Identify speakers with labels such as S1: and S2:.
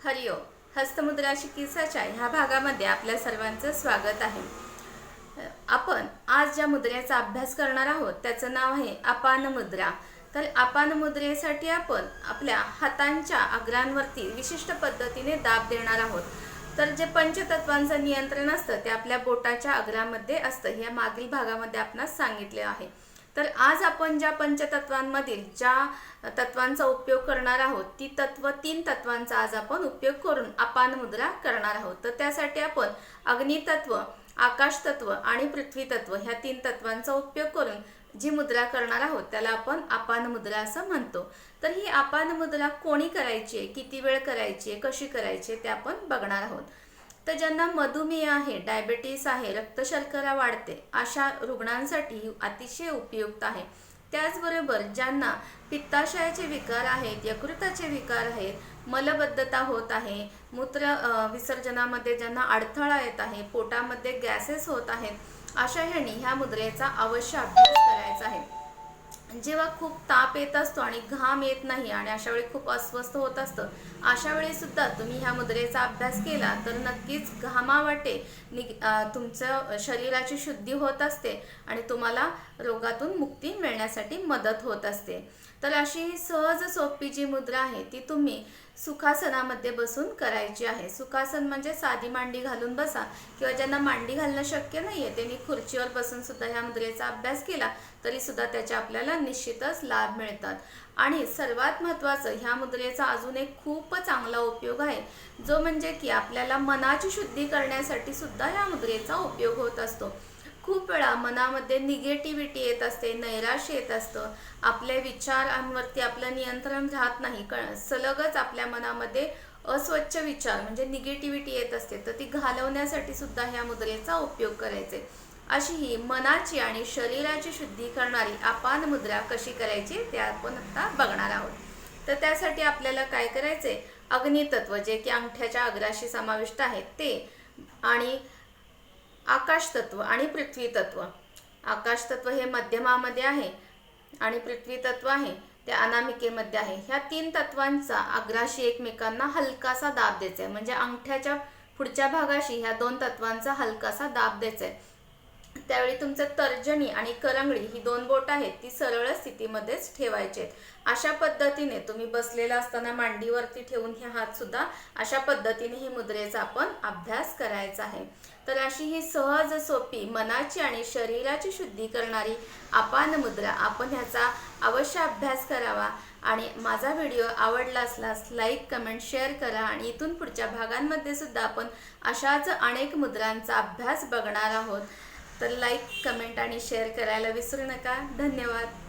S1: हरिओ हस्तमुद्रा चिकित्साच्या ह्या भागामध्ये आपल्या सर्वांचं स्वागत आहे. आपण आज ज्या मुद्रेचा अभ्यास करणार आहोत त्याचं नाव आहे अपान मुद्रा तर अपान मुद्रेसाठी आपण आपल्या हातांच्या अग्रांवरती विशिष्ट पद्धतीने दाब देणार आहोत. तर जे पंचतत्वांचं नियंत्रण असतं ते आपल्या बोटाच्या अग्रामध्ये असतं ह्या मागील भागामध्ये आपणास सांगितले आहे. तर आज आपण ज्या पंचतत्वांमधील ज्या तत्वांचा उपयोग करणार आहोत ती तत्व तीन तत्वांचा आज आपण उपयोग करून अपान मुद्रा करणार आहोत. तर त्यासाठी आपण अग्नितत्व आकाश तत्व आणि पृथ्वी तत्व ह्या तीन तत्वांचा उपयोग करून जी मुद्रा करणार आहोत त्याला आपण अपान मुद्रा असं म्हणतो. तर ही अपान मुद्रा कोणी करायची आहे किती वेळ करायची आहे कशी करायची आहे ते आपण बघणार आहोत. तर ज्यांना मधुमेह आहे डायबेटीस आहे रक्तशर्करा वाढते अशा रुग्णांसाठी अतिशय उपयुक्त आहे. त्याचबरोबर ज्यांना पित्ताशयाचे विकार आहेत यकृताचे विकार आहेत मलबद्धता होत आहे मूत्र विसर्जनामध्ये ज्यांना अडथळा येत आहे पोटामध्ये गॅसेस होत आहेत अशा ह्यानी ह्या मुद्रेचा अवश्य अभ्यास करायचा आहे. जेव्हा खूप ताप येत असतो आणि घाम येत नाही आणि अशा वेळी खूप अस्वस्थ होत असतं अशा वेळी सुद्धा तुम्ही ह्या मुद्रेचा अभ्यास केला तर नक्कीच घामावाटे निग तुमचं शरीराची शुद्धी होत असते आणि तुम्हाला रोगातून मुक्ती मिळण्यासाठी मदत होत असते. तर अशी ही सहज सोपी जी मुद्रा आहे ती तुम्ही सुखासनामध्ये बसून करायची आहे. सुखासन म्हणजे साधी मांडी घालून बसा किंवा ज्यांना मांडी घालणं शक्य नाही आहे त्यांनी खुर्चीवर बसून सुद्धा ह्या मुद्रेचा अभ्यास केला तरी सुद्धा त्याच्या आपल्याला निश्चितच लाभ मिळतात. आणि सर्वात महत्त्वाचं ह्या मुद्रेचा अजून एक खूप चांगला उपयोग आहे जो म्हणजे की आपल्याला मनाची शुद्धी करण्यासाठी सुद्धा ह्या मुद्रेचा उपयोग होत असतो. खूप वेळा मनामध्ये निगेटिव्हिटी येत असते नैराश्य येत असतं. आपल्या विचारांवरती आपलं नियंत्रण राहत नाही क सलगच आपल्या मनामध्ये अस्वच्छ विचार म्हणजे निगेटिव्हिटी येत असते तर ती घालवण्यासाठी सुद्धा ह्या मुद्रेचा उपयोग करायचे. अशी ही मनाची आणि शरीराची शुद्धी करणारी अपान मुद्रा कशी करायची ते आपण आता बघणार आहोत. तर त्यासाठी आपल्याला काय करायचे अग्नितत्व जे की अंगठ्याच्या अग्राशी समाविष्ट आहे ते आणि आकाश तत्व आणि पृथ्वी तत्व आकाश तत्व हे मध्यमामध्ये आहे आणि पृथ्वी तत्व आहे ते अनामिकेमध्ये आहे. ह्या तीन तत्वांचा अग्राशी एकमेकांना हलकासा दाब द्यायचा आहे म्हणजे अंगठ्याच्या पुढच्या भागाशी ह्या दोन तत्वांचा हलकासा दाब द्यायचा आहे त्यावेळी तुमचं तर्जनी आणि करंगळी ही दोन बोट आहेत ती सरळ स्थितीमध्येच ठेवायचे आहेत. अशा पद्धतीने तुम्ही बसलेला असताना मांडीवरती ठेवून हे हात सुद्धा अशा पद्धतीने ही मुद्रेचा आपण अभ्यास करायचा आहे. तर अशी ही सहज सोपी मनाची आणि शरीराची शुद्धी करणारी अपान मुद्रा आपण ह्याचा अवश्य अभ्यास करावा. आणि माझा व्हिडिओ आवडला असल्यास लाईक कमेंट शेअर करा आणि इथून पुढच्या भागांमध्ये सुद्धा आपण अशाच अनेक मुद्रांचा अभ्यास बघणार आहोत. तर लाईक कमेंट आणि शेअर करायला विसरू नका. धन्यवाद.